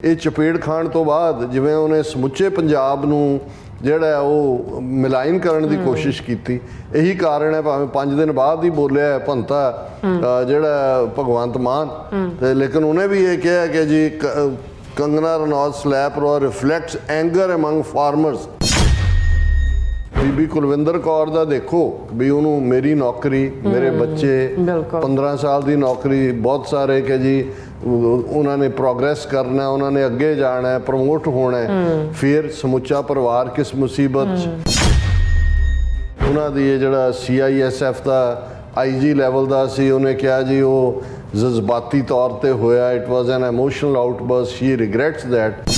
ਇਹ ਚਪੇੜ ਖਾਣ ਤੋਂ ਬਾਅਦ ਜਿਵੇਂ ਉਹਨੇ ਸਮੁੱਚੇ ਪੰਜਾਬ ਨੂੰ ਜਿਹੜਾ ਉਹ ਮਿਲਾਇਨ ਕਰਨ ਦੀ ਕੋਸ਼ਿਸ਼ ਕੀਤੀ ਇਹੀ ਕਾਰਨ ਹੈ ਭਾਵੇਂ 5 ਦਿਨ ਬਾਅਦ ਹੀ ਬੋਲਿਆ ਭੰਤਾ ਜਿਹੜਾ ਭਗਵੰਤ ਮਾਨ। ਤੇ ਲੇਕਿਨ ਉਹਨੇ ਵੀ ਇਹ ਕਿਹਾ ਕਿ ਜੀ ਕੰਗਨਾ ਰਣੌਤ ਸਲੈਪ ਰੋ ਰਿਫਲੈਕਟਸ ਐਂਗਰ ਅਮੰਗ ਫਾਰਮਰਸ ਬੀਬੀ ਕੁਲਵਿੰਦਰ ਕੌਰ ਦਾ ਦੇਖੋ ਵੀ ਉਹਨੂੰ ਮੇਰੀ ਨੌਕਰੀ ਮੇਰੇ ਬੱਚੇ ਬਿਲਕੁਲ। 15 ਸਾਲ ਦੀ ਨੌਕਰੀ ਬਹੁਤ ਸਾਰੇ ਕਿ ਜੀ ਉਹਨਾਂ ਨੇ ਪ੍ਰੋਗਰੈਸ ਕਰਨਾ, ਉਹਨਾਂ ਨੇ ਅੱਗੇ ਜਾਣਾ ਹੈ ਪ੍ਰਮੋਟ ਹੋਣਾ ਹੈ ਫਿਰ ਸਮੁੱਚਾ ਪਰਿਵਾਰ ਕਿਸ ਮੁਸੀਬਤ 'ਚ? ਉਹਨਾਂ ਦੀ ਇਹ ਜਿਹੜਾ ਸੀਆਈਐਸਐਫ ਦਾ ਆਈਜੀ ਲੈਵਲ ਦਾ ਸੀ, ਉਹਨੇ ਕਿਹਾ ਜੀ, ਉਹ ਜਜ਼ਬਾਤੀ ਤੌਰ ਤੇ ਹੋਇਆ। It was an emotional outburst she regrets that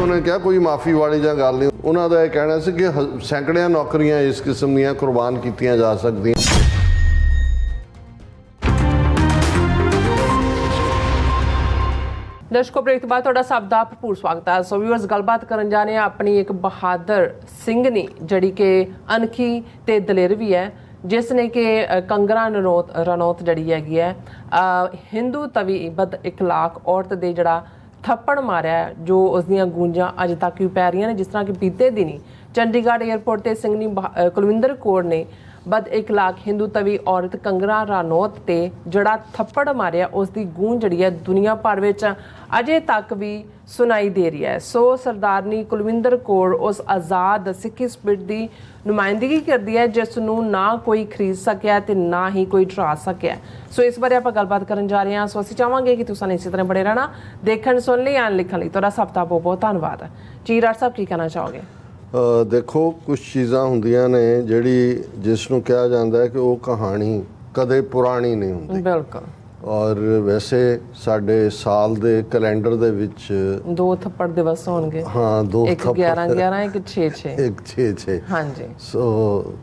ਉਹਨੇ ਕਿਹਾ, ਕੋਈ ਮਾਫੀ ਵਾਲੀ ਜਾਂ ਗੱਲ ਨਹੀਂ। ਉਹਨਾਂ ਦਾ ਇਹ ਕਹਿਣਾ ਸੀ ਕਿ ਸੈਂਕੜਿਆਂ ਨੌਕਰੀਆਂ ਇਸ ਕਿਸਮ ਦੀਆਂ ਕੁਰਬਾਨ ਕੀਤੀਆਂ ਜਾ ਸਕਦੀਆਂ। ਦਰਸ਼ਕੋ ਬ੍ਰੇਕ ਤੋਂ ਬਾਅਦ ਤੁਹਾਡਾ ਸਭ ਦਾ ਭਰਪੂਰ ਸਵਾਗਤ ਹੈ। ਸੋ ਵੀਅਰਸ ਗੱਲਬਾਤ ਕਰਨ ਜਾ ਰਹੇ ਹਾਂ ਆਪਣੀ ਇੱਕ ਬਹਾਦਰ ਸਿੰਘਣੀ ਜਿਹੜੀ ਕਿ ਅਨਖੀ ਤੇ ਦਲੇਰ ਵੀ ਹੈ ਜਿਸ ਨੇ ਕਿ ਅ, ਕੰਗਰਾ ਰਣੌਤ ਰਣੌਤ ਜਿਹੜੀ ਹੈਗੀ ਹੈ ਹਿੰਦੂ ਤਵੀ ਬਦ ਇਖਲਾਕ ਔਰਤ ਦੇ ਜਿਹੜਾ ਥੱਪੜ ਮਾਰਿਆ ਜੋ ਉਸ ਦੀਆਂ ਗੂੰਜਾਂ ਅੱਜ ਤੱਕ ਵੀ ਪੈ ਰਹੀਆਂ ਨੇ ਜਿਸ ਤਰ੍ਹਾਂ ਕਿ ਬੀਤੇ ਦਿਨੀ ਚੰਡੀਗੜ੍ਹ 에ਅਰਪੋਰਟ ਤੇ ਸਿੰਘਨੀ ਬਹਾ- ਕੁਲਵਿੰਦਰ ਕੌਰ ਨੇ ਬਦ ਇਖਲਾਕ ਹਿੰਦੂ ਤਵੀ ਔਰਤ ਕੰਗਰਾ ਰਾਨੌਤ ਤੇ ਜਿਹੜਾ ਥੱਪੜ ਮਾਰਿਆ ਉਸ ਦੀ ਗੂੰਜ ਜਿਹੜੀ ਹੈ ਦੁਨੀਆ ਭਰ ਵਿੱਚ ਅਜੇ ਤੱਕ ਵੀ ਸੁਣਾਈ ਦੇ ਰਹੀ ਹੈ। ਸੋ ਸਰਦਾਰਨੀ ਕੁਲਵਿੰਦਰ ਕੌਰ ਉਸ ਆਜ਼ਾਦ ਸਿੱਖੀ ਸਪਿਰਟ ਦੀ ਨੁਮਾਇੰਦਗੀ ਕਰਦੀ ਹੈ, ਜਿਸ ਨੂੰ ਨਾ ਕੋਈ ਖਰੀਦ ਸਕਿਆ ਤੇ ਨਾ ਹੀ ਕੋਈ ਡਰਾ ਸਕਿਆ। ਸੋ ਇਸ ਬਾਰੇ ਆਪਾਂ ਗੱਲਬਾਤ ਕਰਨ ਜਾ ਰਹੇ ਹਾਂ। ਸੋ ਅਸੀਂ ਚਾਹਾਂਗੇ ਕਿ ਤੁਸੀਂ ਇਸੇ ਤਰ੍ਹਾਂ ਬੜੇ ਰਹਿਣਾ, ਦੇਖਣ ਸੁਣ ਲਈ ਐਨ ਲਿਖਣ ਲਈ। ਤੁਹਾਡਾ ਸਭ ਦਾ ਬਹੁਤ ਬਹੁਤ ਧੰਨਵਾਦ। ਜੀ, ਰਾਜ ਸਾਹਿਬ, ਕੀ ਕਹਿਣਾ ਚਾਹੋਗੇ? ਦੇਖੋ ਕੁਝ ਚੀਜ਼ਾਂ ਹੁੰਦੀਆਂ ਨੇ ਜਿਹੜੀ ਜਿਸ ਨੂੰ ਕਿਹਾ ਜਾਂਦਾ ਹੈ ਕਿ ਉਹ ਕਹਾਣੀ ਕਦੇ ਪੁਰਾਣੀ ਨਹੀਂ ਹੁੰਦੀ। ਬਿਲਕੁਲ। ਔਰ ਵੈਸੇ ਸਾਡੇ ਸਾਲ ਦੇ ਕੈਲੰਡਰ ਦੇ ਵਿੱਚ ਦੋ ਥੱਪੜ ਦਿਵਸ ਹੋਣਗੇ। ਹਾਂ ਦੋ ਇੱਕ 11 11 ਇੱਕ 6 6 ਇੱਕ 6 6 ਹਾਂਜੀ। ਸੋ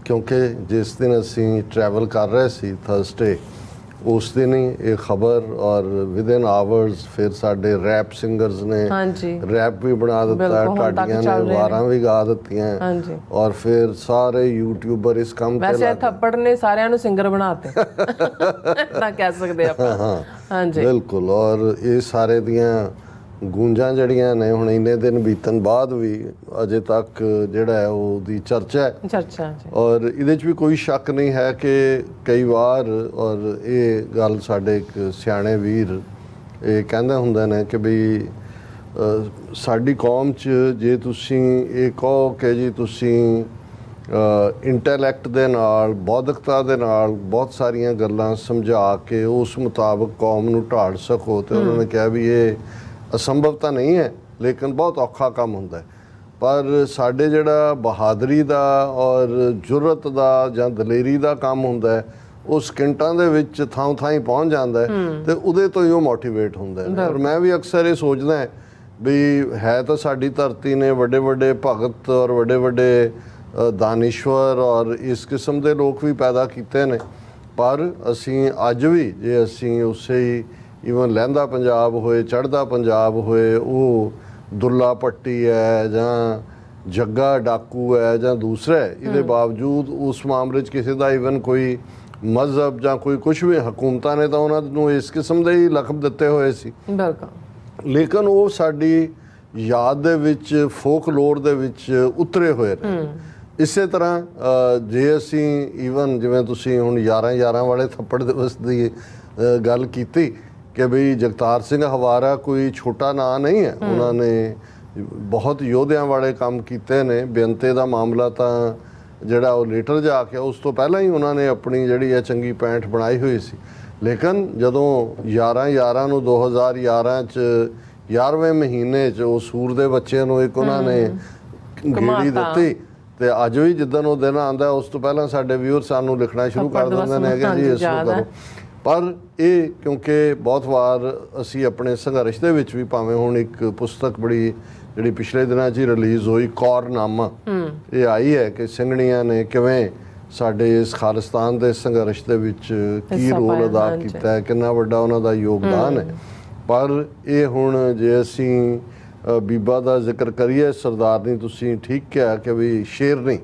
ਕਿਉਂਕਿ ਜਿਸ ਦਿਨ ਅਸੀਂ ਟਰੈਵਲ ਕਰ ਰਹੇ ਸੀ ਥਰਸਡੇ ਉਸ ਦਿਨ ਹੀ ਇਹ ਖਬਰ ਔਰ ਵਿਦਿਨ ਆਵਰਸ ਫਿਰ ਸਾਡੇ ਰੈਪ ਸਿੰਗਰਸ ਨੇ ਹਾਂਜੀ। ਰੈਪ ਵੀ ਬਣਾ ਦਿੱਤਾ ਚੱਲ ਨੇ। ਵਾਰਾਂ ਵੀ ਗਾ ਦਿੱਤੀਆਂ। ਹਾਂਜੀ। ਔਰ ਫਿਰ ਸਾਰੇ ਯੂਟਿਊਬਰ ਇਸ ਕੰਮ ਤੇ ਵੈਸੇ ਥੱਪੜ ਨੇ ਸਾਰਿਆਂ ਨੂੰ ਸਿੰਗਰ ਬਣਾਤੇ। ਨਾ ਕਹਿ ਸਕਦੇ ਆਪਾਂ। ਹਾਂਜੀ। ਬਿਲਕੁਲ ਔਰ ਇਹ ਸਾਰੇ ਦੀਆਂ ਗੂੰਜਾਂ ਜਿਹੜੀਆਂ ਨੇ ਹੁਣ ਇੰਨੇ ਦਿਨ ਬੀਤਣ ਬਾਅਦ ਵੀ ਅਜੇ ਤੱਕ ਜਿਹੜਾ ਹੈ ਉਹਦੀ ਚਰਚਾ ਹੈ। ਚਰਚਾ ਜੀ। ਔਰ ਇਹਦੇ 'ਚ ਵੀ ਕੋਈ ਸ਼ੱਕ ਨਹੀਂ ਹੈ ਕਿ ਕਈ ਵਾਰ ਔਰ ਇਹ ਗੱਲ ਸਾਡੇ ਇੱਕ ਸਿਆਣੇ ਵੀਰ ਇਹ ਕਹਿੰਦੇ ਹੁੰਦੇ ਨੇ ਕਿ ਵੀ ਸਾਡੀ ਕੌਮ 'ਚ ਜੇ ਤੁਸੀਂ ਇਹ ਕਹੋ ਕਿ ਜੀ ਤੁਸੀਂ ਇੰਟੈਲੈਕਟ ਦੇ ਨਾਲ ਬੌਧਿਕਤਾ ਦੇ ਨਾਲ ਬਹੁਤ ਸਾਰੀਆਂ ਗੱਲਾਂ ਸਮਝਾ ਕੇ ਉਸ ਮੁਤਾਬਕ ਕੌਮ ਨੂੰ ਢਾਲ ਸਕੋ ਤੇ ਉਹਨਾਂ ਨੇ ਕਿਹਾ ਵੀ ਇਹ ਅਸੰਭਵ ਤਾਂ ਨਹੀਂ ਹੈ ਲੇਕਿਨ ਬਹੁਤ ਔਖਾ ਕੰਮ ਹੁੰਦਾ ਹੈ। ਪਰ ਸਾਡੇ ਜਿਹੜਾ ਬਹਾਦਰੀ ਦਾ ਔਰ ਜੁਰਤ ਦਾ ਜਾਂ ਦਲੇਰੀ ਦਾ ਕੰਮ ਹੁੰਦਾ ਹੈ ਉਹ ਸਕਿੰਟਾਂ ਦੇ ਵਿੱਚ ਥਾਂ ਥਾਂ ਹੀ ਪਹੁੰਚ ਜਾਂਦਾ ਤੇ ਉਹਦੇ ਤੋਂ ਹੀ ਉਹ ਮੋਟੀਵੇਟ ਹੁੰਦਾ ਹੈ। ਔਰ ਮੈਂ ਵੀ ਅਕਸਰ ਇਹ ਸੋਚਦਾ ਹਾਂ ਵੀ ਹੈ ਤਾਂ ਸਾਡੀ ਧਰਤੀ ਨੇ ਵੱਡੇ ਵੱਡੇ ਭਗਤ ਔਰ ਵੱਡੇ ਵੱਡੇ ਦਾਨਿਸ਼ਵਰ ਔਰ ਇਸ ਕਿਸਮ ਦੇ ਲੋਕ ਵੀ ਪੈਦਾ ਕੀਤੇ ਨੇ ਪਰ ਅਸੀਂ ਅੱਜ ਵੀ ਜੇ ਅਸੀਂ ਉਸੇ ਹੀ ਇਵਨ ਲਹਿੰਦਾ ਪੰਜਾਬ ਹੋਏ ਚੜ੍ਹਦਾ ਪੰਜਾਬ ਹੋਏ ਉਹ ਦੁੱਲਾ ਪੱਟੀ ਹੈ ਜਾਂ ਜੱਗਾ ਡਾਕੂ ਹੈ ਜਾਂ ਦੂਸਰਾ ਇਹਦੇ ਬਾਵਜੂਦ ਉਸ ਮਾਮਲੇ 'ਚ ਕਿਸੇ ਦਾ ਇਵਨ ਕੋਈ ਮਜ਼ਹਬ ਜਾਂ ਕੋਈ ਕੁਝ ਵੀ ਹਕੂਮਤਾਂ ਨੇ ਤਾਂ ਉਹਨਾਂ ਨੂੰ ਇਸ ਕਿਸਮ ਦੇ ਹੀ ਲਖਬ ਦਿੱਤੇ ਹੋਏ ਸੀ। ਬਿਲਕੁਲ। ਲੇਕਿਨ ਉਹ ਸਾਡੀ ਯਾਦ ਦੇ ਵਿੱਚ ਫੋਕਲੋਰ ਦੇ ਵਿੱਚ ਉਤਰੇ ਹੋਏ ਨੇ। ਇਸੇ ਤਰ੍ਹਾਂ ਜੇ ਅਸੀਂ ਈਵਨ ਜਿਵੇਂ ਤੁਸੀਂ ਹੁਣ 11 11 ਵਾਲੇ ਥੱਪੜ ਦਿਵਸ ਦੀ ਗੱਲ ਕੀਤੀ ਕਿ ਬਈ ਜਗਤਾਰ ਸਿੰਘ ਹਵਾਰਾ ਕੋਈ ਛੋਟਾ ਨਾਂ ਨਹੀਂ ਹੈ। ਉਹਨਾਂ ਨੇ ਬਹੁਤ ਯੋਧਿਆਂ ਵਾਲੇ ਕੰਮ ਕੀਤੇ ਨੇ। ਬੇਨਤੇ ਦਾ ਮਾਮਲਾ ਤਾਂ ਜਿਹੜਾ ਉਹ ਲੇਟਰ ਜਾ ਕੇ ਉਸ ਤੋਂ ਪਹਿਲਾਂ ਹੀ ਉਹਨਾਂ ਨੇ ਆਪਣੀ ਜਿਹੜੀ ਹੈ ਚੰਗੀ ਪੈਂਠ ਬਣਾਈ ਹੋਈ ਸੀ। ਲੇਕਿਨ ਜਦੋਂ 11 11 ਨੂੰ 2011 ਚ 11ਵੇਂ ਮਹੀਨੇ ਚ ਉਹ ਸੂਰ ਦੇ ਬੱਚੇ ਨੂੰ ਇੱਕ ਉਹਨਾਂ ਨੇ ਗੇੜੀ। ਦਿੱਤੀ ਤੇ ਅੱਜ ਵੀ ਜਿੱਦਣ ਉਹ ਦਿਨ ਆਂਦਾ ਉਸ ਤੋਂ ਪਹਿਲਾਂ ਸਾਡੇ ਵਿਊਅਰ ਸਾਨੂੰ ਲਿਖਣਾ ਸ਼ੁਰੂ ਕਰ ਦਿੰਦੇ ਨੇ ਕਿ ਜੀ ਇਸ ਨੂੰ। ਕਰੋ। ਪਰ ਇਹ ਕਿਉਂਕਿ ਬਹੁਤ ਵਾਰ ਅਸੀਂ ਆਪਣੇ ਸੰਘਰਸ਼ ਦੇ ਵਿੱਚ ਵੀ ਭਾਵੇਂ ਹੁਣ ਇੱਕ ਪੁਸਤਕ ਬੜੀ ਜਿਹੜੀ ਪਿਛਲੇ ਦਿਨਾਂ 'ਚ ਹੀ ਰਿਲੀਜ਼ ਹੋਈ ਕੌਰਨਾਮਾ ਇਹ ਆਈ ਹੈ ਕਿ ਸਿੰਘਣੀਆਂ ਨੇ ਕਿਵੇਂ ਸਾਡੇ ਇਸ ਖਾਲਿਸਤਾਨ ਦੇ ਸੰਘਰਸ਼ ਦੇ ਵਿੱਚ ਕੀ ਰੋਲ ਅਦਾ। ਕੀਤਾ ਹੈ ਕਿੰਨਾ ਵੱਡਾ ਉਹਨਾਂ ਦਾ ਯੋਗਦਾਨ ਹੈ। ਪਰ ਇਹ ਹੁਣ ਜੇ ਅਸੀਂ ਬੀਬਾ ਦਾ ਜ਼ਿਕਰ ਕਰੀਏ ਸਰਦਾਰਨੀ ਤੁਸੀਂ ਠੀਕ ਕਿਹਾ ਕਿ ਵੀ ਸ਼ੇਰਨੀ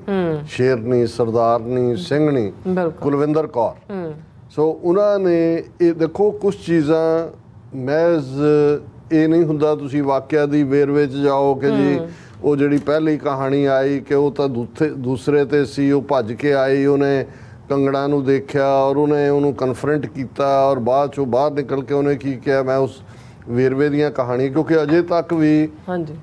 ਸ਼ੇਰਨੀ ਸਰਦਾਰਨੀ ਸਿੰਘਣੀ ਕੁਲਵਿੰਦਰ ਕੌਰ। ਹੂੰ। ਸੋ ਉਹਨਾਂ ਨੇ ਇਹ ਦੇਖੋ ਕੁਝ ਚੀਜ਼ਾਂ ਮਹਿਜ਼ ਇਹ ਨਹੀਂ ਹੁੰਦਾ ਤੁਸੀਂ ਵਾਕਿਆ ਦੀ ਵੇਰਵੇ ਚ ਜਾਓ ਕਿ ਜੀ ਉਹ ਜਿਹੜੀ ਪਹਿਲੀ ਕਹਾਣੀ ਆਈ ਕਿ ਉਹ ਤਾਂ ਦੂਥੇ- ਦੂਸਰੇ ਤੇ ਸੀ ਉਹ ਭੱਜ ਕੇ ਆਈ ਉਹਨੇ ਕੰਗਣਾ ਨੂੰ ਦੇਖਿਆ ਔਰ ਉਹਨੇ ਉਹਨੂੰ ਕਨਫਰੰਟ ਕੀਤਾ ਔਰ ਬਾਅਦ ਚੋਂ ਬਾਹਰ ਨਿਕਲ ਕੇ ਉਹਨੇ ਕੀ ਕਿਹਾ ਮੈਂ ਉਸ ਵੇਰਵੇ ਦੀਆਂ ਕਹਾਣੀ ਕਿਉਂਕਿ ਅਜੇ ਤੱਕ ਵੀ ਹਾਂਜੀ।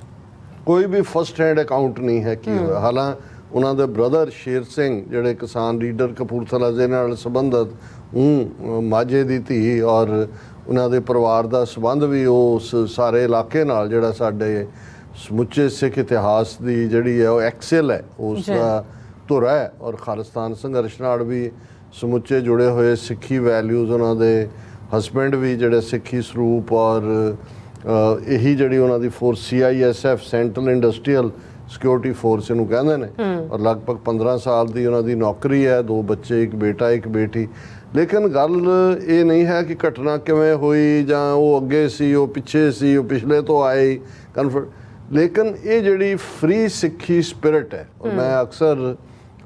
ਕੋਈ ਵੀ ਫਸਟ ਹੈਂਡ ਅਕਾਊਂਟ ਨਹੀਂ ਹੈ ਕੀ ਹੋਇਆ। ਹਾਲਾਂ ਉਹਨਾਂ ਦੇ ਬ੍ਰਦਰ ਸ਼ੇਰ ਸਿੰਘ ਜਿਹੜੇ ਕਿਸਾਨ ਲੀਡਰ ਕਪੂਰਥਲਾ ਦੇ ਨਾਲ ਸੰਬੰਧਤ ਉਹ ਮਾਝੇ ਦੀ ਧੀ ਔਰ ਉਹਨਾਂ ਦੇ ਪਰਿਵਾਰ ਦਾ ਸੰਬੰਧ ਵੀ ਉਸ ਸਾਰੇ ਇਲਾਕੇ ਨਾਲ ਜਿਹੜਾ ਸਾਡੇ ਸਮੁੱਚੇ ਸਿੱਖ ਇਤਿਹਾਸ ਦੀ ਜਿਹੜੀ ਹੈ ਉਹ ਐਕਸਲ ਹੈ ਉਸ। ਦਾ ਧੁਰ ਹੈ ਔਰ ਖਾਲਿਸਤਾਨ ਸੰਘਰਸ਼ ਨਾਲ ਵੀ ਸਮੁੱਚੇ ਜੁੜੇ ਹੋਏ ਸਿੱਖੀ ਵੈਲਿਊਜ਼ ਉਹਨਾਂ ਦੇ ਹਸਬੰਡ ਵੀ ਜਿਹੜੇ ਸਿੱਖੀ ਸਰੂਪ ਔਰ ਇਹੀ ਜਿਹੜੀ ਉਹਨਾਂ ਦੀ force CISF central industrial security force ਇਹਨੂੰ ਕਹਿੰਦੇ ਨੇ। ਔਰ ਲਗਭਗ 15 ਸਾਲ ਦੀ ਉਹਨਾਂ ਦੀ ਨੌਕਰੀ ਹੈ ਦੋ ਬੱਚੇ ਇੱਕ ਬੇਟਾ ਇੱਕ ਬੇਟੀ। ਲੇਕਿਨ ਗੱਲ ਇਹ ਨਹੀਂ ਹੈ ਕਿ ਘਟਨਾ ਕਿਵੇਂ ਹੋਈ ਜਾਂ ਉਹ ਅੱਗੇ ਸੀ ਉਹ ਪਿੱਛੇ ਸੀ ਉਹ ਪਿਛਲੇ ਤੋਂ ਆਏ ਕਨਫਰ ਲੇਕਿਨ ਇਹ ਜਿਹੜੀ ਫ੍ਰੀ ਸਿੱਖੀ ਸਪਿਰਿਟ ਹੈ ਔਰ ਮੈਂ ਅਕਸਰ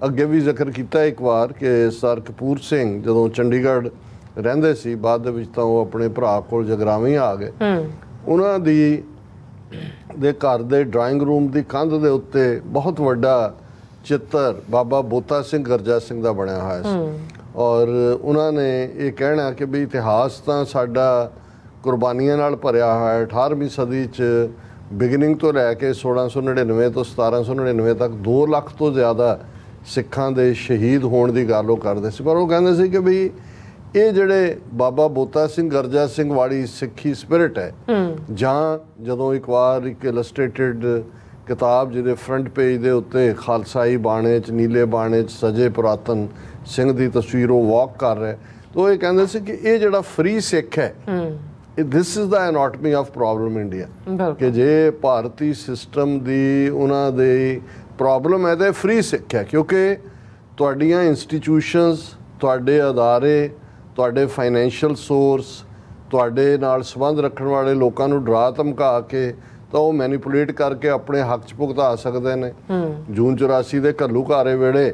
ਅੱਗੇ ਵੀ ਜ਼ਿਕਰ ਕੀਤਾ ਇੱਕ ਵਾਰ ਕਿ ਸਰ ਕਪੂਰ ਸਿੰਘ ਜਦੋਂ ਚੰਡੀਗੜ੍ਹ ਰਹਿੰਦੇ ਸੀ ਬਾਅਦ ਦੇ ਵਿੱਚ ਤਾਂ ਉਹ ਆਪਣੇ ਭਰਾ ਕੋਲ ਜਗਰਾਵੀ ਆ ਗਏ। ਉਹਨਾਂ ਦੀ ਦੇ ਘਰ ਦੇ ਡਰਾਇੰਗ ਰੂਮ ਦੀ ਕੰਧ ਦੇ ਉੱਤੇ ਬਹੁਤ ਵੱਡਾ ਚਿੱਤਰ ਬਾਬਾ ਬੋਤਾ ਸਿੰਘ ਗਰਜਾ ਸਿੰਘ ਦਾ ਬਣਿਆ ਹੋਇਆ ਸੀ। ਔਰ ਉਹਨਾਂ ਨੇ ਇਹ ਕਹਿਣਾ ਕਿ ਵੀ ਇਤਿਹਾਸ ਤਾਂ ਸਾਡਾ ਕੁਰਬਾਨੀਆਂ ਨਾਲ ਭਰਿਆ ਹੋਇਆ ਹੈ। 18ਵੀਂ ਸਦੀ 'ਚ ਬਿਗਨਿੰਗ ਤੋਂ ਲੈ ਕੇ 1699 ਤੋਂ 1799 ਤੱਕ 2 ਲੱਖ ਤੋਂ ਜ਼ਿਆਦਾ ਸਿੱਖਾਂ ਦੇ ਸ਼ਹੀਦ ਹੋਣ ਦੀ ਗੱਲ ਉਹ ਕਰਦੇ ਸੀ। ਪਰ ਉਹ ਕਹਿੰਦੇ ਸੀ ਕਿ ਵੀ ਇਹ ਜਿਹੜੇ ਬਾਬਾ ਬੋਤਾ ਸਿੰਘ ਗਰਜਾ ਸਿੰਘ ਵਾਲੀ ਸਿੱਖੀ ਸਪਿਰਿਟ ਹੈ ਜਾਂ ਜਦੋਂ ਇੱਕ ਵਾਰ ਇੱਕ ਇਲਸਟ੍ਰੇਟਡ ਕਿਤਾਬ ਜਿਹਦੇ ਫਰੰਟ ਪੇਜ ਦੇ ਉੱਤੇ ਖਾਲਸਾਈ ਬਾਣੇ ਚ ਨੀਲੇ ਬਾਣੇ ਚ ਸਜੇ ਪੁਰਾਤਨ ਸਿੰਘ ਦੀ ਤਸਵੀਰ ਉਹ ਵਾਕ ਕਰ ਰਿਹਾ ਤਾਂ ਇਹ ਕਹਿੰਦੇ ਸੀ ਕਿ ਇਹ ਜਿਹੜਾ ਫ੍ਰੀ ਸਿੱਖ ਹੈ ਇਹ this is the anatomy of problem India ਕਿ ਜੇ ਭਾਰਤੀ ਸਿਸਟਮ ਦੀ ਉਹਨਾਂ ਦੇ ਪ੍ਰੋਬਲਮ ਹੈ ਤੇ ਫ੍ਰੀ ਸਿੱਖਿਆ ਕਿਉਂਕਿ ਤੁਹਾਡੀਆਂ ਇੰਸਟੀਟਿਊਸ਼ਨਸ ਤੁਹਾਡੇ ਅਦਾਰੇ ਤੁਹਾਡੇ ਫਾਈਨੈਂਸ਼ੀਅਲ ਸੋਰਸ ਤੁਹਾਡੇ ਨਾਲ ਸੰਬੰਧ ਰੱਖਣ ਵਾਲੇ ਲੋਕਾਂ ਨੂੰ ਡਰਾ ਧਮਕਾ ਕੇ ਤਾਂ ਉਹ ਮੈਨੀਪੂਲੇਟ ਕਰਕੇ ਆਪਣੇ ਹੱਕ 'ਚ ਭੁਗਤਾ ਸਕਦੇ ਨੇ। ਜੂਨ 84 ਦੇ ਘੱਲੂ ਘਾਰੇ ਵੇਲੇ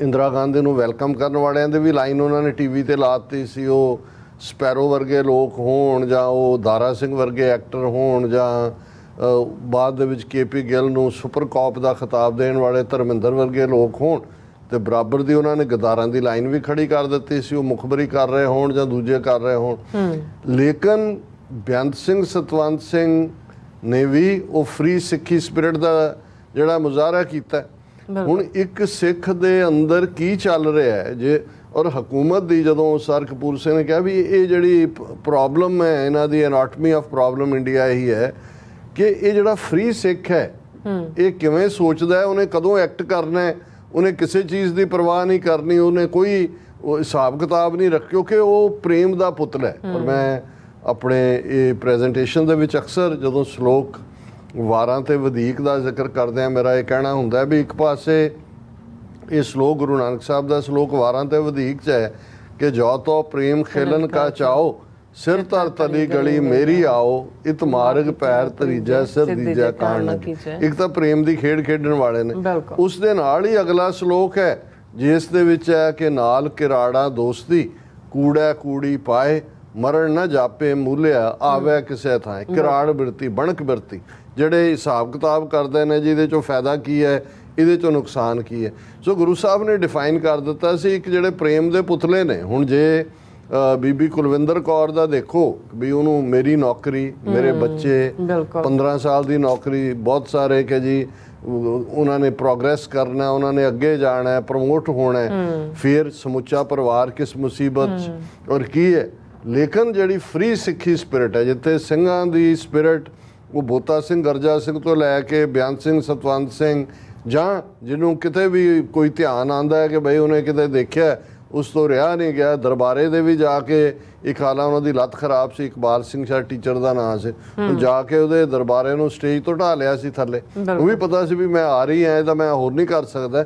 ਇੰਦਰਾ ਗਾਂਧੀ ਨੂੰ ਵੈਲਕਮ ਕਰਨ ਵਾਲਿਆਂ ਦੇ ਵੀ ਲਾਈਨ ਉਹਨਾਂ ਨੇ ਟੀਵੀ ਤੇ ਲਾਤੀ ਸੀ। ਉਹ ਸਪੈਰੋ ਵਰਗੇ ਲੋਕ ਹੋਣ ਜਾਂ ਉਹ ਦਾਰਾ ਸਿੰਘ ਵਰਗੇ ਐਕਟਰ ਹੋਣ ਜਾਂ ਬਾਅਦ ਦੇ ਵਿੱਚ ਕੇਪੀ ਗਿੱਲ ਨੂੰ ਸੁਪਰ ਕਾਪ ਦਾ ਖਿਤਾਬ ਦੇਣ ਵਾਲੇ ਧਰਮਿੰਦਰ ਵਰਗੇ ਲੋਕ ਹੋਣ ਤੇ ਬਰਾਬਰ ਦੀ ਉਹਨਾਂ ਨੇ ਗਦਾਰਾਂ ਦੀ ਲਾਈਨ ਵੀ ਖੜੀ ਕਰ ਦਿੱਤੀ ਸੀ ਉਹ ਮੁਖਬਰੀ ਕਰ ਰਹੇ ਹੋਣ ਜਾਂ ਦੂਜੇ ਕਰ ਰਹੇ ਹੋਣ। ਲੇਕਿਨ ਬੇਅੰਤ ਸਿੰਘ ਸਤਵੰਤ ਸਿੰਘ ਨੇ ਵੀ ਉਹ ਫ੍ਰੀ ਸਿੱਖੀ ਸਪਿਰਿਟ ਦਾ ਜਿਹੜਾ ਮੁਜ਼ਾਹਰਾ ਕੀਤਾ। ਹੁਣ ਇੱਕ ਸਿੱਖ ਦੇ ਅੰਦਰ ਕੀ ਚੱਲ ਰਿਹਾ ਹੈ? ਜੇ ਔਰ ਹਕੂਮਤ ਦੀ ਜਦੋਂ ਸਰ ਕਪੂਰ ਸਿੰਘ ਨੇ ਕਿਹਾ ਵੀ ਇਹ ਜਿਹੜੀ ਪ੍ਰੋਬਲਮ ਹੈ ਇਹਨਾਂ ਦੀ ਐਨਾਟਮੀ ਆਫ ਪ੍ਰੋਬਲਮ ਇੰਡੀਆ ਹੀ ਹੈ ਕਿ ਇਹ ਜਿਹੜਾ ਫ੍ਰੀ ਸਿੱਖ ਹੈ ਇਹ ਕਿਵੇਂ ਸੋਚਦਾ ਹੈ ਉਹਨੇ ਕਦੋਂ ਐਕਟ ਕਰਨਾ ਹੈ? ਉਹਨੇ ਕਿਸੇ ਚੀਜ਼ ਦੀ ਪਰਵਾਹ ਨਹੀਂ ਕਰਨੀ ਉਹਨੇ ਕੋਈ ਉਹ ਹਿਸਾਬ ਕਿਤਾਬ ਨਹੀਂ ਰੱਖ ਕਿਉਂਕਿ ਉਹ ਪ੍ਰੇਮ ਦਾ ਪੁੱਤਰ ਹੈ। ਔਰ ਮੈਂ ਆਪਣੇ ਇਹ ਪ੍ਰੈਜੈਂਟੇਸ਼ਨ ਦੇ ਵਿੱਚ ਅਕਸਰ ਜਦੋਂ ਸ਼ਲੋਕ ਵਾਰਾਂ ਤੇ ਵਧੇਕ ਦਾ ਜ਼ਿਕਰ ਕਰਦੇ ਆ ਮੇਰਾ ਇਹ ਕਹਿਣਾ ਹੁੰਦਾ ਵੀ ਇੱਕ ਪਾਸੇ ਇਹ ਸ਼ਲੋਕ ਗੁਰੂ ਨਾਨਕ ਸਾਹਿਬ ਦਾ ਸ਼ਲੋਕ ਵਾਰਾਂ ਤੇ ਵਧੇਕ ਚ ਹੈ ਕਿ ਜੋ ਤੋ ਪ੍ਰੇਮ ਖੇਲਨ ਕਾ ਚਾਓ ਸਿਰ ਧਰ ਤਲੀ ਗਲੀ ਮੇਰੀ ਆਓ ਇਤ ਮਾਰਗ ਪੈਰ ਤਰੀਜੈ ਸਿਰ ਦੀਜੈ ਕਾਣ। ਇੱਕ ਤਾਂ ਪ੍ਰੇਮ ਦੀ ਖੇਡ ਖੇਡਣ ਵਾਲੇ ਨੇ। ਉਸ ਦੇ ਨਾਲ ਹੀ ਅਗਲਾ ਸ਼ਲੋਕ ਹੈ ਜਿਸ ਦੇ ਵਿੱਚ ਹੈ ਕਿ ਨਾਲ ਕਿਰਾੜਾ ਦੋਸਤੀ ਕੂੜਾ ਕੂੜੀ ਪਾਏ ਮਰਨ ਨਾ ਜਾਪੇ ਮੂਲਿਆ ਆਵੇ ਕਿਸੇ ਥਾਂ। ਕਿਰਾੜ ਬਿਰਤੀ ਬਣਕ ਬਿਰਤੀ ਜਿਹੜੇ ਹਿਸਾਬ ਕਿਤਾਬ ਕਰਦੇ ਨੇ ਜਿਹਦੇ ਚੋਂ ਫਾਇਦਾ ਕੀ ਹੈ ਇਹਦੇ ਚੋਂ ਨੁਕਸਾਨ ਕੀ ਹੈ। ਸੋ ਗੁਰੂ ਸਾਹਿਬ ਨੇ ਡਿਫਾਈਨ ਕਰ ਦਿੱਤਾ ਸੀ ਇੱਕ ਜਿਹੜੇ ਪ੍ਰੇਮ ਦੇ ਪੁਤਲੇ ਨੇ ਹੁਣ ਜੇ ਬੀਬੀ ਕੁਲਵਿੰਦਰ ਕੌਰ ਦਾ ਦੇਖੋ ਵੀ ਉਹਨੂੰ ਮੇਰੀ ਨੌਕਰੀ ਮੇਰੇ ਬੱਚੇ ਬਿਲਕੁਲ। 15 ਸਾਲ ਦੀ ਨੌਕਰੀ ਬਹੁਤ ਸਾਰੇ ਕਿ ਜੀ ਉਹ- ਉਹਨਾਂ ਨੇ ਪ੍ਰੋਗਰੈਸ ਕਰਨਾ ਉਹਨਾਂ ਨੇ ਅੱਗੇ ਜਾਣਾ ਹੈ ਪ੍ਰਮੋਟ ਹੋਣਾ ਹੈ। ਫਿਰ ਸਮੁੱਚਾ ਪਰਿਵਾਰ ਕਿਸ ਮੁਸੀਬਤ 'ਚ? ਔਰ ਕੀ ਹੈ? ਲੇਕਿਨ ਜਿਹੜੀ ਫ੍ਰੀ ਸਿੱਖੀ ਸਪਿਰਿਟ ਹੈ ਜਿੱਥੇ ਸਿੰਘਾਂ ਦੀ ਸਪਿਰਿਟ ਉਹ ਬੋਤਾ ਸਿੰਘ ਗਰਜਾ ਸਿੰਘ ਤੋਂ ਲੈ ਕੇ ਬਿਆਨ ਸਿੰਘ ਸਤਵੰਤ ਸਿੰਘ ਜਾਂ ਜਿਹਨੂੰ ਕਿਤੇ ਵੀ ਕੋਈ ਧਿਆਨ ਆਂਦਾ ਹੈ ਕਿ ਬਈ ਉਹਨੇ ਕਿਤੇ ਦੇਖਿਆ ਉਸ ਤੋਂ ਰਿਹਾ ਨਹੀਂ ਗਿਆ। ਦਰਬਾਰੇ ਦੇ ਵੀ ਜਾ ਕੇ ਇੱਕ ਹਾਲਾ ਉਹਨਾਂ ਦੀ ਲੱਤ ਖਰਾਬ ਸੀ। ਇਕਬਾਲ ਸਿੰਘ ਸ਼ਾਹ ਟੀਚਰ ਦਾ ਨਾਮ ਸੀ। ਉਹ ਜਾ ਕੇ ਉਹਦੇ ਦਰਬਾਰੇ ਨੂੰ ਸਟੇਜ ਤੋਂ ਢਾ ਲਿਆ ਸੀ ਥੱਲੇ। ਉਹ ਵੀ ਪਤਾ ਸੀ ਵੀ ਮੈਂ ਆ ਰਹੀ ਐ ਤਾਂ ਮੈਂ ਹੋਰ ਨਹੀਂ ਕਰ ਸਕਦਾ।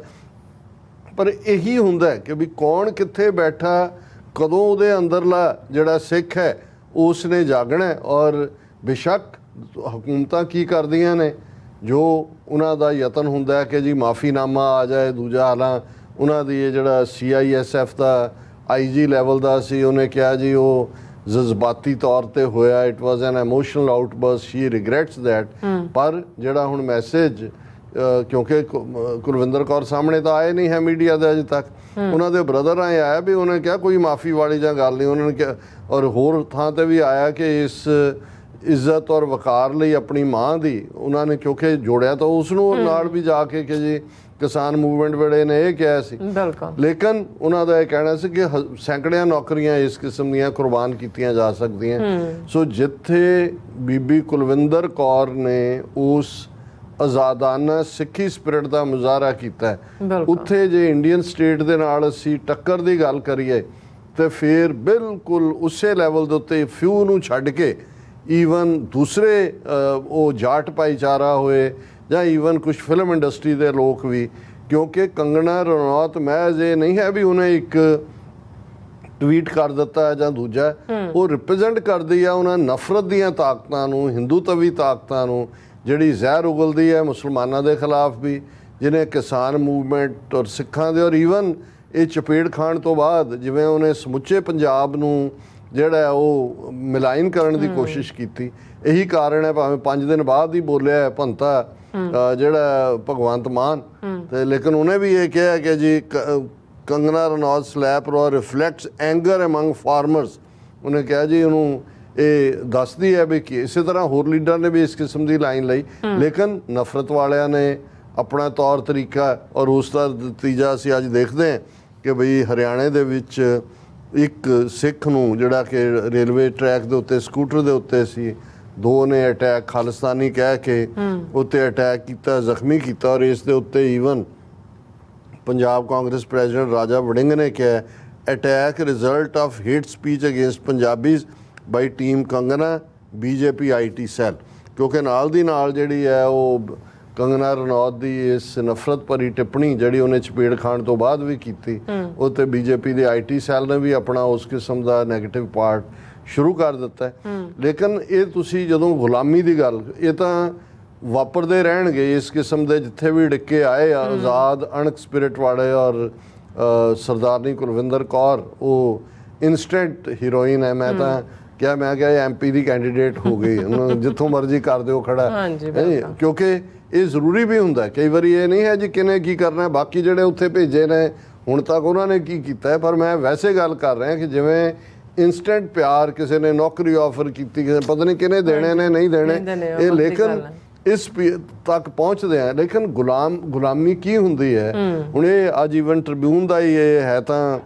ਪਰ ਇਹੀ ਹੁੰਦਾ ਕਿ ਵੀ ਕੌਣ ਕਿੱਥੇ ਬੈਠਾ ਕਦੋਂ ਉਹਦੇ ਅੰਦਰਲਾ ਜਿਹੜਾ ਸਿੱਖ ਹੈ ਉਸ ਨੇ ਜਾਗਣਾ ਔਰ ਬੇਸ਼ੱਕ ਹਕੂਮਤਾਂ ਕੀ ਕਰਦੀਆਂ ਨੇ? ਜੋ ਉਹਨਾਂ ਦਾ ਯਤਨ ਹੁੰਦਾ ਹੈ ਕਿ ਜੀ ਮਾਫੀਨਾਮਾ ਆ ਜਾਏ ਦੂਜਾ ਹਾਲਾਂ ਉਹਨਾਂ ਦੀ ਇਹ ਜਿਹੜਾ ਸੀਆਈਐਸਐਫ ਦਾ ਆਈਜੀ ਲੈਵਲ ਦਾ ਸੀ ਉਹਨੇ ਕਿਹਾ ਜੀ ਉਹ ਜਜ਼ਬਾਤੀ ਤੌਰ ਤੇ ਹੋਇਆ। It was an emotional outburst she regrets that ਪਰ ਜਿਹੜਾ ਹੁਣ ਮੈਸੇਜ ਕਿਉਂਕਿ ਕੁਲਵਿੰਦਰ ਕੌਰ ਸਾਹਮਣੇ ਤਾਂ ਆਏ ਨਹੀਂ ਹੈ ਮੀਡੀਆ ਦੇ ਅਜੇ ਤੱਕ। ਉਹਨਾਂ ਦੇ ਬ੍ਰਦਰ ਆਏ ਆਇਆ ਵੀ ਉਹਨੇ ਕਿਹਾ ਕੋਈ ਮਾਫੀ ਵਾਲੀ ਜਾਂ ਗੱਲ ਨਹੀਂ। ਉਹਨਾਂ ਨੇ ਕਿਹਾ ਔਰ ਹੋਰ ਥਾਂ ਤੇ ਵੀ ਆਇਆ ਕਿ ਇਸ ਇੱਜ਼ਤ ਔਰ ਵਕਾਰ ਲਈ ਆਪਣੀ ਮਾਂ ਦੀ ਉਹਨਾਂ ਨੇ ਕਿਉਂਕਿ ਜੋੜਿਆ ਤਾਂ ਉਸ ਨੂੰ ਨਾਲ ਵੀ ਜਾ ਕੇ ਕਿ ਜੀ ਕਿਸਾਨ ਮੂਵਮੈਂਟ ਵੇਲੇ ਨੇ ਇਹ ਕਿਹਾ ਸੀ। ਬਿਲਕੁਲ। ਲੇਕਿਨ ਉਹਨਾਂ ਦਾ ਇਹ ਕਹਿਣਾ ਸੀ ਕਿ ਸੈਂਕੜਿਆਂ ਨੌਕਰੀਆਂ ਇਸ ਕਿਸਮ ਦੀਆਂ ਕੁਰਬਾਨ ਕੀਤੀਆਂ ਜਾ ਸਕਦੀਆਂ। ਸੋ ਜਿੱਥੇ ਬੀਬੀ ਕੁਲਵਿੰਦਰ ਕੌਰ ਨੇ ਉਸ ਆਜ਼ਾਦਾਨਾ ਸਿੱਖੀ ਸਪਿਰਿਟ ਦਾ ਮੁਜ਼ਾਹਰਾ ਕੀਤਾ ਉੱਥੇ ਜੇ ਇੰਡੀਅਨ ਸਟੇਟ ਦੇ ਨਾਲ ਅਸੀਂ ਟੱਕਰ ਦੀ ਗੱਲ ਕਰੀਏ ਤੇ ਫਿਰ ਬਿਲਕੁਲ ਉਸੇ ਲੈਵਲ ਦੇ ਉੱਤੇ ਫਿਊ ਨੂੰ ਛੱਡ ਕੇ ਈਵਨ ਦੂਸਰੇ ਉਹ ਜਾਟ ਭਾਈਚਾਰਾ ਹੋਏ ਜਾਂ ਈਵਨ ਕੁਝ ਫਿਲਮ ਇੰਡਸਟਰੀ ਦੇ ਲੋਕ ਵੀ ਕਿਉਂਕਿ ਕੰਗਣਾ ਰਣੌਤ ਮਹਿਜ਼ ਇਹ ਨਹੀਂ ਹੈ ਵੀ ਉਹਨੇ ਇੱਕ ਟਵੀਟ ਕਰ ਦਿੱਤਾ ਹੈ ਜਾਂ ਦੂਜਾ ਉਹ ਰਿਪਰੈਜ਼ੈਂਟ ਕਰਦੀ ਆ ਉਹਨਾਂ ਨਫ਼ਰਤ ਦੀਆਂ ਤਾਕਤਾਂ ਨੂੰ ਹਿੰਦੂਤਵੀ ਤਾਕਤਾਂ ਨੂੰ ਜਿਹੜੀ ਜ਼ਹਿਰ ਉਗਲਦੀ ਹੈ ਮੁਸਲਮਾਨਾਂ ਦੇ ਖਿਲਾਫ ਵੀ ਜਿਹਨੇ ਕਿਸਾਨ ਮੂਵਮੈਂਟ ਔਰ ਸਿੱਖਾਂ ਦੇ ਔਰ ਈਵਨ ਇਹ ਚਪੇੜ ਖਾਣ ਤੋਂ ਬਾਅਦ ਜਿਵੇਂ ਉਹਨੇ ਸਮੁੱਚੇ ਪੰਜਾਬ ਨੂੰ ਜਿਹੜਾ ਉਹ ਮਿਲਾਇਨ ਕਰਨ ਦੀ ਕੋਸ਼ਿਸ਼ ਕੀਤੀ ਇਹੀ ਕਾਰਨ ਹੈ ਭਾਵੇਂ 5 ਦਿਨ ਬਾਅਦ ਹੀ ਬੋਲਿਆ ਹੈ ਭੰਤਾ ਜਿਹੜਾ ਭਗਵੰਤ ਮਾਨ ਤੇ ਲੇਕਿਨ ਉਹਨੇ ਵੀ ਇਹ ਕਿਹਾ ਕਿ ਜੀ ਕੰਗਨਾ ਰਣੌਤ ਸਲੈਪ ਰੋ ਰਿਫਲੈਕਟਸ ਐਂਗਰ ਅਮੰਗ ਫਾਰਮਰਸ ਉਹਨੇ ਕਿਹਾ ਜੀ ਉਹਨੂੰ ਇਹ ਦੱਸਦੀ ਹੈ ਵੀ ਕਿ ਇਸੇ ਤਰ੍ਹਾਂ ਹੋਰ ਲੀਡਰ ਨੇ ਵੀ ਇਸ ਕਿਸਮ ਦੀ ਲਾਈਨ ਲਈ। ਲੇਕਿਨ ਨਫ਼ਰਤ ਵਾਲਿਆਂ ਨੇ ਆਪਣਾ ਤੌਰ ਤਰੀਕਾ ਔਰ ਉਸ ਦਾ ਨਤੀਜਾ ਅਸੀਂ ਅੱਜ ਦੇਖਦੇ ਹਾਂ ਕਿ ਬਈ ਹਰਿਆਣੇ ਦੇ ਵਿੱਚ ਇੱਕ ਸਿੱਖ ਨੂੰ ਜਿਹੜਾ ਕਿ ਰੇਲਵੇ ਟਰੈਕ ਦੇ ਉੱਤੇ ਸਕੂਟਰ ਦੇ ਉੱਤੇ ਸੀ ਦੋ ਨੇ ਅਟੈਕ ਖਾਲਿਸਤਾਨੀ ਕਹਿ ਕੇ ਉੱਤੇ ਅਟੈਕ ਕੀਤਾ ਜ਼ਖਮੀ ਕੀਤਾ ਔਰ ਇਸ ਦੇ ਉੱਤੇ ਈਵਨ ਪੰਜਾਬ ਕਾਂਗਰਸ ਪ੍ਰੈਜ਼ੀਡੈਂਟ ਰਾਜਾ ਵੜਿੰਗ ਨੇ ਕਿਹਾ attack result of hate speech against Punjabis by team Kangana BJP IT cell ਕਿਉਂਕਿ ਨਾਲ ਦੀ ਨਾਲ ਜਿਹੜੀ ਹੈ ਉਹ ਕੰਗਨਾ ਰਣੌਤ ਦੀ ਇਸ ਨਫ਼ਰਤ ਭਰੀ ਟਿੱਪਣੀ ਜਿਹੜੀ ਉਹਨੇ ਚਪੇੜ ਖਾਣ ਤੋਂ ਬਾਅਦ ਵੀ ਕੀਤੀ ਉਹ ਤੇ ਬੀਜੇਪੀ ਦੇ ਆਈਟੀ ਸੈੱਲ ਨੇ ਵੀ ਆਪਣਾ ਉਸ ਕਿਸਮ ਦਾ 네ਗੇਟਿਵ ਪਾਰਟ ਸ਼ੁਰੂ ਕਰ ਦਿੱਤਾ ਹੈ। ਲੇਕਿਨ ਇਹ ਤੁਸੀਂ ਜਦੋਂ ਗੁਲਾਮੀ ਦੀ ਗੱਲ ਇਹ ਤਾਂ ਵਾਪਰਦੇ ਰਹਿਣਗੇ ਇਸ ਕਿਸਮ ਦੇ ਜਿੱਥੇ ਵੀ ਡਿੱਕੇ ਆਏ ਆ ਆਜ਼ਾਦ ਅਣਖ ਸਪਿਰਿਟ ਵਾਲੇ ਔਰ ਸਰਦਾਰਨੀ ਕੁਲਵਿੰਦਰ ਕੌਰ ਉਹ ਇਨਸਟੈਂਟ ਹੀਰੋਇਨ ਹੈ। ਮੈਂ ਤਾਂ ਕਿਹਾ ਮੈਂ ਕਿਹਾ ਐਮਪੀ ਦੀ ਕੈਂਡੀਡੇਟ ਹੋ ਗਈ। ਜਿੱਥੋਂ ਮਰਜ਼ੀ ਕਰ ਦਿਓ ਖੜਾ ਹਾਂਜੀ, ਇਹ ਕਿਉਂਕਿ ਇਹ ਜ਼ਰੂਰੀ ਵੀ ਹੁੰਦਾ। ਕਈ ਵਾਰੀ ਇਹ ਨਹੀਂ ਹੈ ਜੀ ਕਿਨੇ ਕੀ ਕਰਨਾ ਬਾਕੀ ਜਿਹੜੇ ਉੱਥੇ ਭੇਜੇ ਨੇ ਹੁਣ ਤੱਕ ਉਹਨਾਂ ਨੇ ਕੀ ਕੀਤਾ ਪਰ ਮੈਂ ਵੈਸੇ ਗੱਲ ਕਰ ਰਿਹਾ ਕਿ ਜਿਵੇਂ ਇਨਸਟੈਂਟ ਪਿਆਰ ਕਿਸੇ ਨੇ ਨੌਕਰੀ ਆਫਰ ਕੀਤੀ ਕਿਸੇ ਪਤਾ ਨਹੀਂ ਕਿਨੇ ਦੇਣੇ ਨੇ ਨਹੀਂ ਦੇਣੇ ਇਹ ਲੇਕਿਨ। ਇਸ ਤੱਕ ਪਹੁੰਚਦੇ ਆ ਲੇਕਿਨ ਗੁਲਾਮ ਗੁਲਾਮੀ ਕੀ ਹੁੰਦੀ ਹੈ ਹੁਣ ਇਹ ਅੱਜ ਇਵਨ ਟ੍ਰਿਬਿਊਨ ਦਾ ਹੀ ਇਹ ਹੈ ਤਾਂ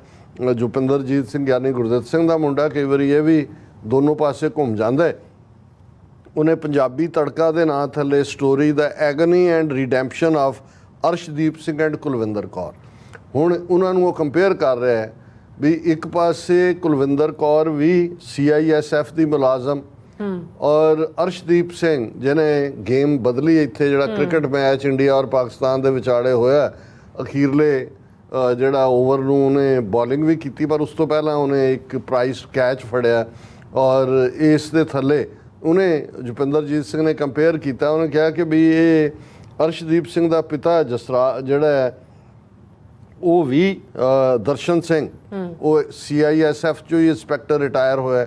ਜੁਪਿੰਦਰਜੀਤ ਸਿੰਘ ਯਾਨੀ ਗੁਰਦਿੱਤ ਸਿੰਘ ਦਾ ਮੁੰਡਾ ਕਈ ਵਾਰੀ ਇਹ ਵੀ ਦੋਨੋਂ ਪਾਸੇ ਘੁੰਮ ਜਾਂਦਾ ਹੈ ਉਹਨੇ ਪੰਜਾਬੀ ਤੜਕਾ ਦੇ ਨਾਂ ਥੱਲੇ story the agony and redemption of Arshdeep Singh and Kulwinder Kaur ਹੁਣ ਉਹਨਾਂ ਨੂੰ ਉਹ ਕੰਪੇਅਰ ਕਰ ਰਿਹਾ ਹੈ ਵੀ ਇੱਕ ਪਾਸੇ ਕੁਲਵਿੰਦਰ ਕੌਰ ਵੀ ਸੀਆਈਐਸਐਫ ਦੀ ਮੁਲਾਜ਼ਮ ਔਰ ਅਰਸ਼ਦੀਪ ਸਿੰਘ ਜਿਹਨੇ ਗੇਮ ਬਦਲੀ ਇੱਥੇ ਜਿਹੜਾ ਕ੍ਰਿਕਟ ਮੈਚ ਇੰਡੀਆ ਔਰ ਪਾਕਿਸਤਾਨ ਦੇ ਵਿਚਾਲੇ ਹੋਇਆ ਅਖੀਰਲੇ ਜਿਹੜਾ ਓਵਰ ਨੂੰ ਉਹਨੇ ਬੋਲਿੰਗ ਵੀ ਕੀਤੀ ਪਰ ਉਸ ਤੋਂ ਪਹਿਲਾਂ ਉਹਨੇ ਇੱਕ ਪ੍ਰਾਈਸ ਕੈਚ ਫੜਿਆ ਔਰ ਇਸ ਦੇ ਥੱਲੇ ਉਹਨੇ ਜੁਪਿੰਦਰਜੀਤ ਸਿੰਘ ਨੇ ਕੰਪੇਅਰ ਕੀਤਾ ਉਹਨੇ ਕਿਹਾ ਕਿ ਵੀ ਇਹ ਅਰਸ਼ਦੀਪ ਸਿੰਘ ਦਾ ਪਿਤਾ ਜਸਰਾ ਜਿਹੜਾ ਹੈ ਉਹ ਵੀ ਦਰਸ਼ਨ ਸਿੰਘ ਉਹ ਸੀਆਈਐਸਐਫ ਚੋਂ ਹੀ ਇੰਸਪੈਕਟਰ ਰਿਟਾਇਰ ਹੋਇਆ।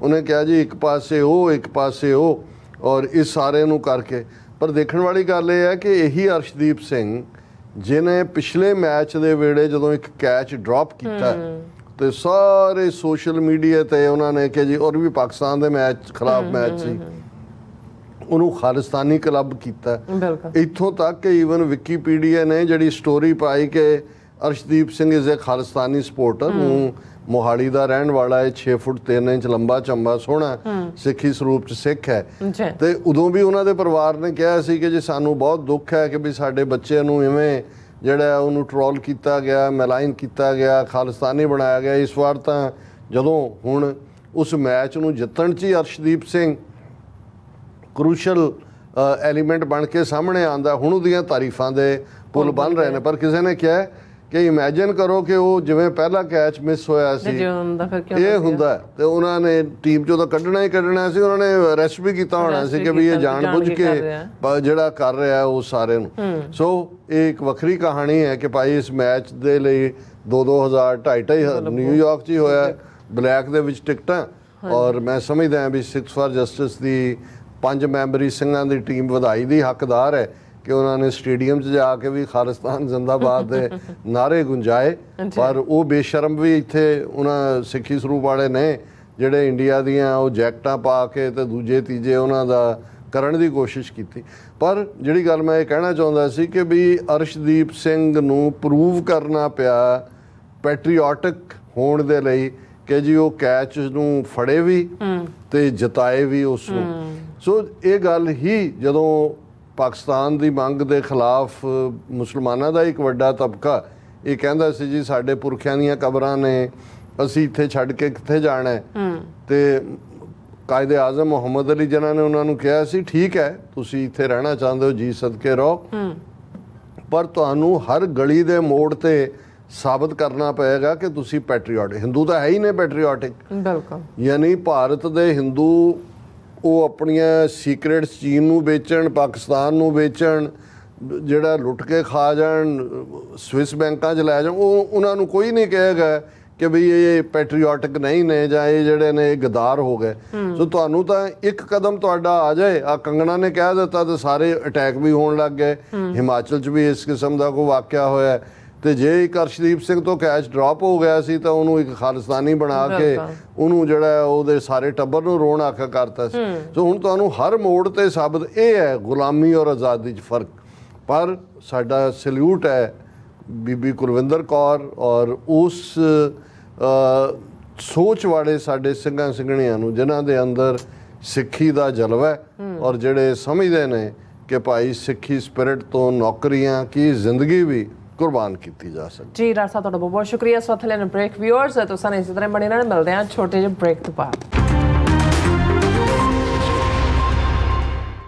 ਉਹਨੇ ਕਿਹਾ ਜੀ ਇੱਕ ਪਾਸੇ ਉਹ ਇੱਕ ਪਾਸੇ ਉਹ ਔਰ ਇਸ ਸਾਰੇ ਨੂੰ ਕਰਕੇ। ਪਰ ਦੇਖਣ ਵਾਲੀ ਗੱਲ ਇਹ ਹੈ ਕਿ ਇਹੀ ਅਰਸ਼ਦੀਪ ਸਿੰਘ ਜਿਨੇ ਪਿਛਲੇ ਮੈਚ ਦੇ ਵੇਲੇ ਜਦੋਂ ਇੱਕ ਕੈਚ ਡ੍ਰੌਪ ਕੀਤਾ ਤੇ ਸਾਰੇ ਸੋਸ਼ਲ ਮੀਡੀਆ ਤੇ ਉਹਨਾਂ ਨੇ ਕਿ ਜੀ ਔਰ ਵੀ ਪਾਕਿਸਤਾਨ ਦੇ ਮੈਚ ਖਿਲਾਫ ਮੈਚ ਸੀ। ਉਹਨੂੰ ਖਾਲਿਸਤਾਨੀ ਕਲੱਬ ਕੀਤਾ ਇੱਥੋਂ ਤੱਕ ਕਿ ਈਵਨ ਵਿਕੀਪੀਡੀਆ ਨੇ ਜਿਹੜੀ ਸਟੋਰੀ ਪਾਈ ਕਿ Arshdeep Singh is a Khalistani supporter ਨੂੰ ਮੋਹਾਲੀ ਦਾ ਰਹਿਣ ਵਾਲਾ ਹੈ 6 ਫੁੱਟ 3 ਇੰਚ ਲੰਬਾ ਚੰਬਾ ਸੋਹਣਾ ਸਿੱਖੀ ਸਰੂਪ ਚ ਸਿੱਖ ਹੈ। ਤੇ ਉਦੋਂ ਵੀ ਉਹਨਾਂ ਦੇ ਪਰਿਵਾਰ ਨੇ ਕਿਹਾ ਸੀ ਕਿ ਜੀ ਸਾਨੂੰ ਬਹੁਤ ਦੁੱਖ ਹੈ ਕਿ ਵੀ ਸਾਡੇ ਬੱਚੇ ਨੂੰ ਇਵੇਂ ਜਿਹੜਾ ਉਹਨੂੰ ਟ੍ਰੋਲ ਕੀਤਾ ਗਿਆ ਮੈਲਾਈਨ ਕੀਤਾ ਗਿਆ ਖਾਲਿਸਤਾਨੀ ਬਣਾਇਆ ਗਿਆ ਇਸ ਵਾਰ ਤਾਂ ਜਦੋਂ ਹੁਣ ਉਸ ਮੈਚ ਨੂੰ ਜਿੱਤਣ ਚ ਹੀ ਅਰਸ਼ਦੀਪ ਸਿੰਘ ਕਰੂਸ਼ਲ ਐਲੀਮੈਂਟ ਬਣ ਕੇ ਸਾਹਮਣੇ ਆਂਦਾ ਹੁਣ ਉਹਦੀਆਂ ਤਾਰੀਫਾਂ ਦੇ ਪੁੱਲ ਬਣ ਰਹੇ ਨੇ। ਪਰ ਕਿਸੇ ਨੇ ਕਿਹਾ ਕਿ ਇਮੇਜਿਨ ਕਰੋ ਕਿ ਉਹ ਜਿਵੇਂ ਪਹਿਲਾ ਕੈਚ ਮਿਸ ਹੋਇਆ ਸੀ। ਇਹ ਹੁੰਦਾ ਤੇ ਉਹਨਾਂ ਨੇ ਟੀਮ ਚੋਂ ਤਾਂ ਕੱਢਣਾ ਹੀ ਕੱਢਣਾ ਸੀ। ਉਹਨਾਂ ਨੇ ਅਰੈਸਟ ਵੀ ਕੀਤਾ ਹੋਣਾ ਸੀ ਕਿ ਵੀ ਇਹ ਜਾਣ ਬੁੱਝ ਕੇ ਜਿਹੜਾ ਕਰ ਰਿਹਾ ਉਹ ਸਾਰੇ ਨੂੰ। ਸੋ ਇਹ ਇੱਕ ਵੱਖਰੀ ਕਹਾਣੀ ਹੈ ਕਿ ਭਾਈ ਇਸ ਮੈਚ ਦੇ ਲਈ 2 2000 2.5 ਨਿਊਯਾਰਕ 'ਚ ਹੀ ਹੋਇਆ ਬਲੈਕ ਦੇ ਵਿੱਚ ਟਿਕਟਾਂ। ਔਰ ਮੈਂ ਸਮਝਦਾ ਹਾਂ ਵੀ 6 ਫਾਰ ਜਸਟਿਸ ਦੀ ਪੰਜ ਮੈਂਬਰੀ ਸਿੰਘਾਂ ਦੀ ਟੀਮ ਵਧਾਈ ਦੀ ਹੱਕਦਾਰ ਹੈ। ਕਿ ਉਹਨਾਂ ਨੇ ਸਟੇਡੀਅਮ 'ਚ ਜਾ ਕੇ ਵੀ ਖਾਲਿਸਤਾਨ ਜ਼ਿੰਦਾਬਾਦ ਦੇ ਨਾਰੇ ਗੁੰਜਾਏ। ਪਰ ਉਹ ਬੇਸ਼ਰਮ ਵੀ ਇੱਥੇ ਉਹਨਾਂ ਸਿੱਖੀ ਸਰੂਪ ਵਾਲੇ ਨੇ ਜਿਹੜੇ ਇੰਡੀਆ ਦੀਆਂ ਉਹ ਜੈਕਟਾਂ ਪਾ ਕੇ ਤੇ ਦੂਜੇ ਤੀਜੇ ਉਹਨਾਂ ਦਾ ਕਰਨ ਦੀ ਕੋਸ਼ਿਸ਼ ਕੀਤੀ। ਪਰ ਜਿਹੜੀ ਗੱਲ ਮੈਂ ਇਹ ਕਹਿਣਾ ਚਾਹੁੰਦਾ ਸੀ ਕਿ ਵੀ ਅਰਸ਼ਦੀਪ ਸਿੰਘ ਨੂੰ ਪ੍ਰੂਵ ਕਰਨਾ ਪਿਆ ਪੈਟਰੀਓਟਿਕ ਹੋਣ ਦੇ ਲਈ ਕਿ ਜੀ ਉਹ ਕੈਚ ਨੂੰ ਫੜੇ ਵੀ ਤੇ ਜਿਤਾਏ ਵੀ ਉਸ ਨੂੰ। ਸੋ ਇਹ ਗੱਲ ਹੀ ਜਦੋਂ ਪਾਕਿਸਤਾਨ ਦੀ ਮੰਗ ਦੇ ਖਿਲਾਫ ਮੁਸਲਮਾਨਾਂ ਦਾ ਇੱਕ ਵੱਡਾ ਤਬਕਾ। ਇਹ ਕਹਿੰਦਾ ਸੀ ਜੀ ਸਾਡੇ ਪੁਰਖਿਆਂ ਦੀਆਂ ਕਬਰਾਂ ਨੇ ਅਸੀਂ ਇੱਥੇ ਛੱਡ ਕੇ ਕਿੱਥੇ ਜਾਣਾ ਹੈ? ਤੇ ਕਾਇਦੇ ਆਜ਼ਮ ਮੁਹੰਮਦ ਅਲੀ ਜਿਨ੍ਹਾਂ ਨੇ ਉਹਨਾਂ ਨੂੰ ਕਿਹਾ ਸੀ ਠੀਕ ਹੈ ਤੁਸੀਂ ਇੱਥੇ ਰਹਿਣਾ ਚਾਹੁੰਦੇ ਹੋ ਜੀ ਸਦਕੇ ਰਹੋ। ਪਰ ਤੁਹਾਨੂੰ ਹਰ ਗਲੀ ਦੇ ਮੋੜ ਤੇ ਸਾਬਤ ਕਰਨਾ ਪਏਗਾ ਕਿ ਤੁਸੀਂ ਪੈਟਰੀਓਟ ਹਿੰਦੂ ਤਾਂ ਹੈ ਹੀ ਨੇ ਪੈਟਰੀਓਟਿਕ ਬਿਲਕੁਲ। ਯਾਨੀ ਭਾਰਤ ਦੇ ਹਿੰਦੂ ਉਹ ਆਪਣੀਆਂ ਸੀਕ੍ਰੇਟਸ ਚੀਨ ਨੂੰ ਵੇਚਣ ਪਾਕਿਸਤਾਨ ਨੂੰ ਵੇਚਣ ਜਿਹੜਾ ਲੁੱਟ ਕੇ ਖਾ ਜਾਣ ਸਵਿਸ ਬੈਂਕਾਂ 'ਚ ਲੈ ਜਾਣ ਉਹ ਉਹਨਾਂ ਨੂੰ ਕੋਈ ਨਹੀਂ ਕਹੇਗਾ ਕਿ ਵੀ ਇਹ ਪੈਟਰੀਓਟਿਕ ਨਹੀਂ ਨੇ ਜਾਂ ਇਹ ਜਿਹੜੇ ਨੇ ਗਦਾਰ ਹੋ ਗਏ। ਸੋ ਤੁਹਾਨੂੰ ਤਾਂ ਇੱਕ ਕਦਮ ਤੁਹਾਡਾ ਆ ਜਾਏ। ਆ ਕੰਗਣਾ ਨੇ ਕਹਿ ਦਿੱਤਾ ਤੇ ਸਾਰੇ ਅਟੈਕ ਵੀ ਹੋਣ ਲੱਗ ਗਏ। ਹਿਮਾਚਲ 'ਚ ਵੀ ਇਸ ਕਿਸਮ ਦਾ ਕੋਈ ਵਾਕਿਆ ਹੋਇਆ। ਤੇ ਜੇ ਇੱਕ ਅਰਸ਼ਦੀਪ ਸਿੰਘ ਤੋਂ ਕੈਚ ਡ੍ਰੌਪ ਹੋ ਗਿਆ ਸੀ ਤਾਂ ਉਹਨੂੰ ਇੱਕ ਖਾਲਿਸਤਾਨੀ ਬਣਾ ਕੇ। ਉਹਨੂੰ ਜਿਹੜਾ ਉਹਦੇ ਸਾਰੇ ਟੱਬਰ ਨੂੰ ਰੋਣ ਆਖਾ ਕਰਤਾ ਸੀ। ਸੋ ਹੁਣ ਤੁਹਾਨੂੰ ਹਰ ਮੋੜ ਤੇ ਸਾਬਤ ਇਹ ਹੈ ਗੁਲਾਮੀ ਔਰ ਆਜ਼ਾਦੀ 'ਚ ਫ਼ਰਕ। ਪਰ ਸਾਡਾ ਸਲੂਟ ਹੈ ਬੀਬੀ ਕੁਲਵਿੰਦਰ ਕੌਰ ਔਰ ਉਸ ਸੋਚ ਵਾਲੇ ਸਾਡੇ ਸਿੰਘਾਂ ਸਿੰਘਣੀਆਂ ਨੂੰ ਜਿਨ੍ਹਾਂ ਦੇ ਅੰਦਰ ਸਿੱਖੀ ਦਾ ਜਲਵਾ ਹੈ। ਔਰ ਜਿਹੜੇ ਸਮਝਦੇ ਨੇ ਕਿ ਭਾਈ ਸਿੱਖੀ ਸਪਿਰਿਟ ਤੋਂ ਨੌਕਰੀਆਂ ਕੀ ਜ਼ਿੰਦਗੀ ਵੀ ਕੁਰਬਾਨ ਕੀਤੀ ਜਾ ਸਕਦੀ। ਜੀ, ਡਾਕਟਰ ਸਾਹਿਬ, ਤੁਹਾਡਾ ਬਹੁਤ ਬਹੁਤ ਸ਼ੁਕਰੀਆ। ਸੋ ਥਲੇ ਬ੍ਰੇਕ ਵਿਊਅਰਸ ਤੁਸੀਂ ਇਸੇ ਤਰ੍ਹਾਂ ਬਣੇ ਰਹਿਣਾ। ਮਿਲਦੇ ਹਾਂ ਛੋਟੇ ਜਿਹੇ ਬ੍ਰੇਕ ਤੋਂ ਬਾਅਦ।